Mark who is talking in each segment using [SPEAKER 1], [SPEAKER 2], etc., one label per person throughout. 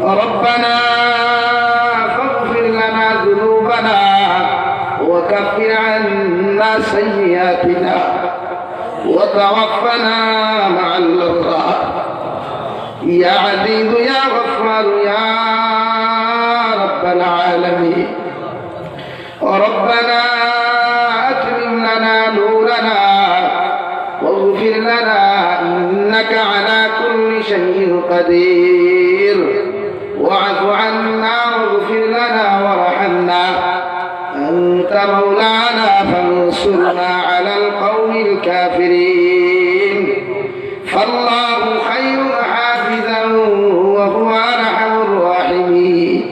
[SPEAKER 1] ربنا فاغفر لنا ذنوبنا وكفر عنا سيئاتنا وتوفنا مع الأبرار يا عزيز يا غفار يا رب العالمين. ربنا أتمم لنا نورنا واغفر لنا إنك على كل شيء قدير. واعف عنا واغفر لنا وارحمنا أنت مولانا فانصرنا على القوم الكافرين فالله خير حافظا وهو أرحم الراحمين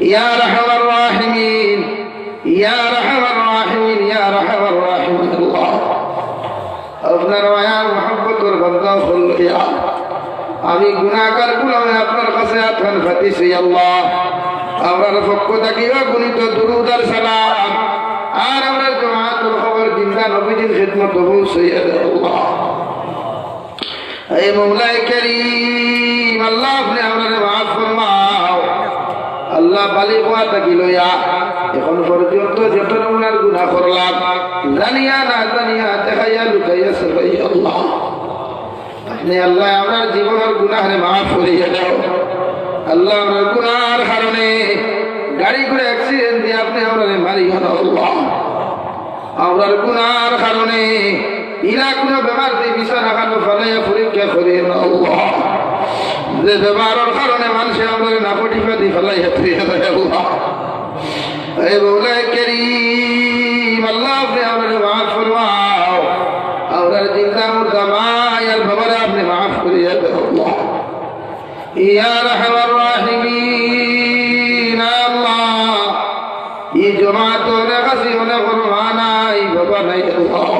[SPEAKER 1] يا رحم الراحمين يا رحم الراحمين يا رحم الراحمين الله আপনার মায়ার মহব্বতর বন্ধা হল ইয়া আমি গুণাগার গুলামে আপনার কাছে আত্মান ফাতিছি আল্লাহ। আমার পক্ষ থাকিবা গুণিত দুরুদার সালাম। আর আমরা জমাতুল খবর জিন্দা নবীজির খিদমত হবু সৈয়দ আল্লাহ। এই মৌলাই করিম, আল্লাহ আপনি আমাদের মাফ ফরমাও। আল্লাহ বালি কোয়া থাকি লইয়া, এখন পর্যন্ত যত নমুনার গুণা করলাম, জানিয়া না জানিয়া দেখাইয়া লুকাইয়া সবাই আল্লাহ। আল্লাহ আমার জীবনের গুণাহারে মাফ করিয়া দাও। আল্লাহ আমার গুণার কারণে গাড়ি করে অ্যাক্সিডেন্ট দিয়ে আপনি আমরা দাও আল্লাহ। আমরার গুনার কারণে ইলা কোনো বেমার দিয়ে বিছানা খানো ফলাইয়া পরীক্ষা করে আল্লাহ। যে বেমারের কারণে মানুষে আমরা নাপটি ফিরিয়ে দেয় আল্লাহ। এই বৌলাই করিম, আল্লাহ আপনি ফরমাও মায়ার বাবারে আপনি মাফ করিয়া দেয় আল্লাহ। ইয়া রহমান রাহিমিন, আল্লাহ। এই জমাত অনেক অনেক নাই, বাবা নাই আল্লাহ।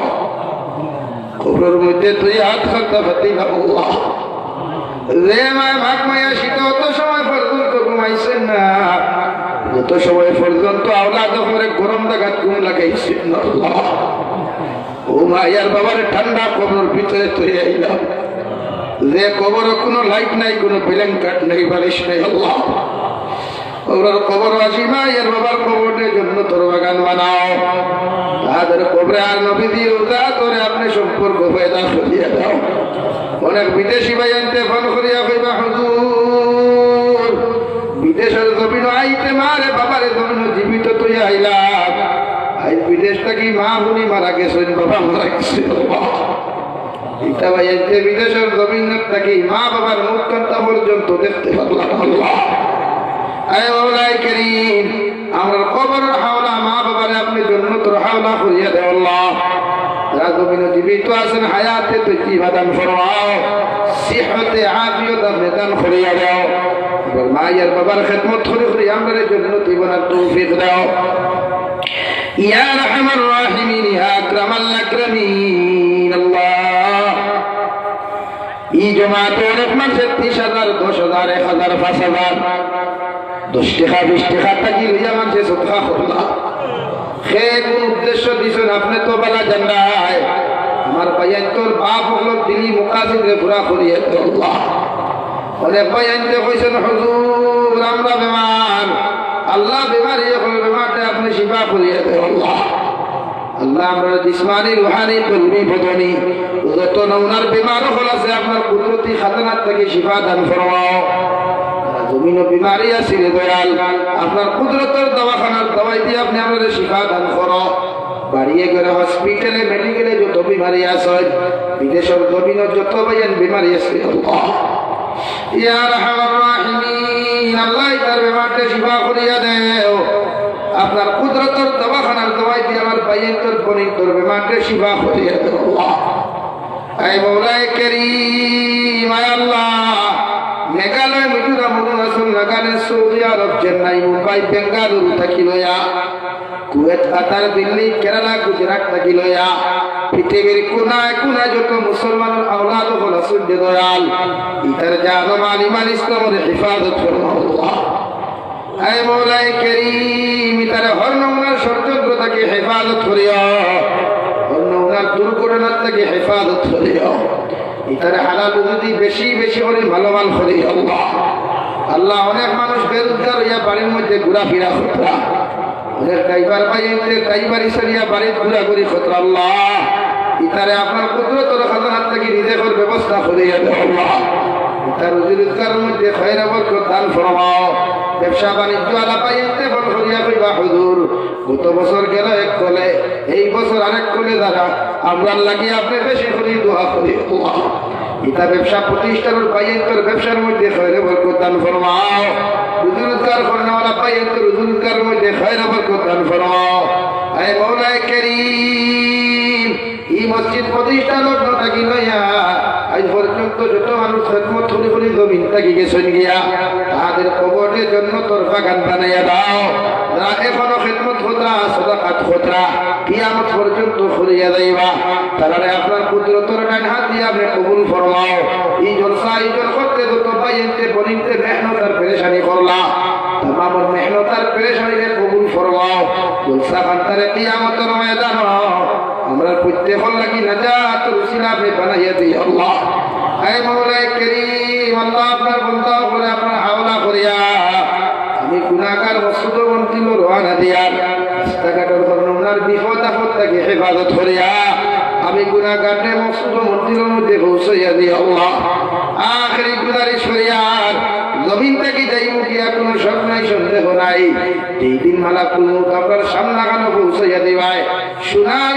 [SPEAKER 1] খবরের মধ্যে তুই হাত খাতা পাতি আল্লাহ। রে মায় ভাগ মায়া, শীত অত সময় পর্যন্ত ঘুমাইছেন না। যত সময় পর্যন্ত আওলাদ করে গরম দেখাত ঘুম লাগাইছেন আল্লাহ। ও বাবার ঠান্ডা কবর ভিতরে তুই আইলাম। যে কবর কোনো লাইট নাই, কোনো ব্ল্যাঙ্কেট নেই, বালিশ নেই, আল্লাহ। বাবার আপনি সম্পর্ক অনেক বিদেশি ভাই ফোন করিয়া কইবা, হুজুর, বিদেশের জমিন আইতে মারে, বাবারে জমিন জীবিত তুই আইলাম থাকি মা হুনি মারা গেছেন, বাবা মারা গেছে এটা ভাই আনতে বিদেশের জমিন থাকি, মা বাবার মুখ কান্তা পর্যন্ত দেখতে পারলাম, আল্লাহ। আয় মৌলাই করিম, আমার কবর হাওলা মা বাবারে আপনি জন্মতর হাওলা করিয়া দেও আল্লাহ। রাজমিন জীবিত আছেন, হায়াতে তো জীবাদান ফরমাও, সিহতে আফিয়ত আপনি দান করিয়া দেও। এবার মায়ের বাবার খেদমত করে করে আমরা জন্য জীবনের তৌফিক দাও। ইয়া রহমান রাহিমিন, ইয়া আকরামাল আকরামিন, আল্লাহ। এই জমাতে অনেক মানুষের ত্রিশ হাজার, এক হাজার, পাঁচ হাজার। দশ টাকা বিশ টাকা থাকি লইয়া মানুষের সৎকা করলাম সে কোন উদ্দেশ্য দিছেন আপনি তো বেলা জানায় আমার ভাইয়ান তোর বাপ হলো দিলি মুকাশিদে ঘোরা করিয়ে আল্লাহ। অনেক ভাইয়ানতে কইছেন, হুজুর, আমরা বেমার আল্লাহ বেমারি হলো বেমারটা আপনি শিফা করিয়ে দেন, আল্লাহ। আল্লাহ আমরা জিসমানি, রুহানি কলমি বদনি যত নমুনার বেমার হল আছে, আপনার কুদরতি খাজানার থেকে শিফা দান ফরমাও। জমিন বিমারি আছে রে দয়াল, আপনার কুদরতের দওয়াখানার দওয়াই দিয়ে আপনি আমাদের শিফা দান করো বাড়িয়ে গেলে হসপিটালে মেডিকেলে যত বিমারি আছে, বিদেশের জমিনের যত বাইন বিমারি আছে আপনার কুদরতের দওয়াখানার দওয়াই দিয়ে আমার বাইন তোর বনি তোর বেমারটা শিফা করিয়া আই মৌলাই আয় আল্লাহ। মেঘালয় মিজোরাম অরুণাচল নাগাল্যান্ড সৌদি আরব, চেন্নাই, মুম্বাই, বেঙ্গালুরু থাকি লয়া কুয়েত কাতার, দিল্লি, কেরালা, গুজরাট থাকি লয়া পৃথিবীর কোনায় কোনায় যত মুসলমানের আওলাদ হল সূর্য দয়াল, ইতার জানম আলিমান ইসলামের হেফাজত আয় মৌলাই করিম, ইতার হর নমুনার ষড়যন্ত্র থেকে হেফাজত করিয়া হর নমুনার দুর্ঘটনার থেকে হেফাজত করিয়া ইতারে হালাল যদি বেশি বেশি করে ভালো মাল আল্লাহ। অনেক মানুষ বেরোজগার হইয়া বাড়ির মধ্যে ঘোরাফেরা খতরা ড্রাইভার পাইতে ড্রাইভারি সরিয়া বাড়ির ঘোরাঘুরি খতরা ইতারে আপনার কুদরতর রিজেকের ব্যবস্থা করিয়া আল্লাহ। তার রোজগারের মধ্যে খয়রা বরকত দান ফরমাও। ব্যবসা বাণিজ্য আলা পাইতে বল করিয়া কইবা, হুজুর, গত বছর গেল এক কলে, এই বছর আরেক কলে দ্বারা আমরা লাগি আপনি বেশি করি দোয়া করি ইতা ব্যবসা প্রতিষ্ঠানের পাইয়ের ব্যবসার মধ্যে খয়রে বরকত দান ফরমাও। রোজগার করনেওয়ালা পাইয়ের মধ্যে খয়রে বরকত দান ফরমাও। আয় মৌলায় করিম, এই মসজিদ প্রতিষ্ঠা লগ্ন থাকি লইয়া, আজ পর্যন্ত যত মানুষ খেদমত করি করি জমিন থাকি গেছেন গিয়া তাদের কবরের জন্য তোর বাগান বানাইয়া দাও। এখনও খেদমত খোদরা সদাকাত খোদরা কিয়ামত পর্যন্ত ফুরিয়া যাইবা। তারারে আপনার কুদরতর ডান হাত দিয়ে আপনি কবুল ফরমাও। এই জলসা আয়োজন করতে যত বাইতে বনিতে মেহনত আর পেরেশানি করলা। তামামর মেহনত আর পেরেশানিরে কবুল ফরমাও। জলসা খান্তারে কিয়ামতের ময়দান আমরা প্রত্যেক লাগি নাজাত রুসিলা আপনি বানাইয়া দিই, আল্লাহ। আয় মৌলাই করিম, আল্লাহ আপনার বন্ধা করে আপনার হাওলা করিয়া। আমি গুণাকার মসুদ মন্ত্রী রোহানা দিয়ার রাস্তাঘাটের বর্ণনার বিপদ আপদ তাকে হেফাজত করিয়া আমি গুণাকারে মসুদ মন্ত্রীর মধ্যে পৌঁছাইয়া দিই আল্লাহ আখরি গুদারিশ করিয়ার জমিন থেকে যাই মুখিয়া কোনো সব নাই, সন্দেহ নাই। এই দিন মালা কুলমুখ আপনার সামনা কানো পৌঁছাইয়া দিবায় সোনার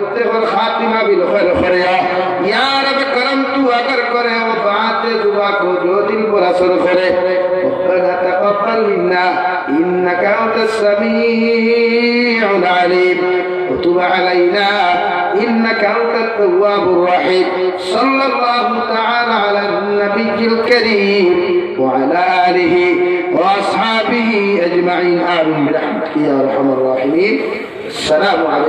[SPEAKER 1] والتغر خاتمہ بالخير خریا یا رب کرم تو اگر کرے وہ بات دعا کو جو دل کو رسول کرے ربنا تقبل منا انك انت السميع العليم وتب علينا انك انت التواب الرحيم صلى الله تعالى على النبي الكريم وعلى آله وأصحابه أجمعين آمين برحمتك يا أرحم الراحمين السلام عليكم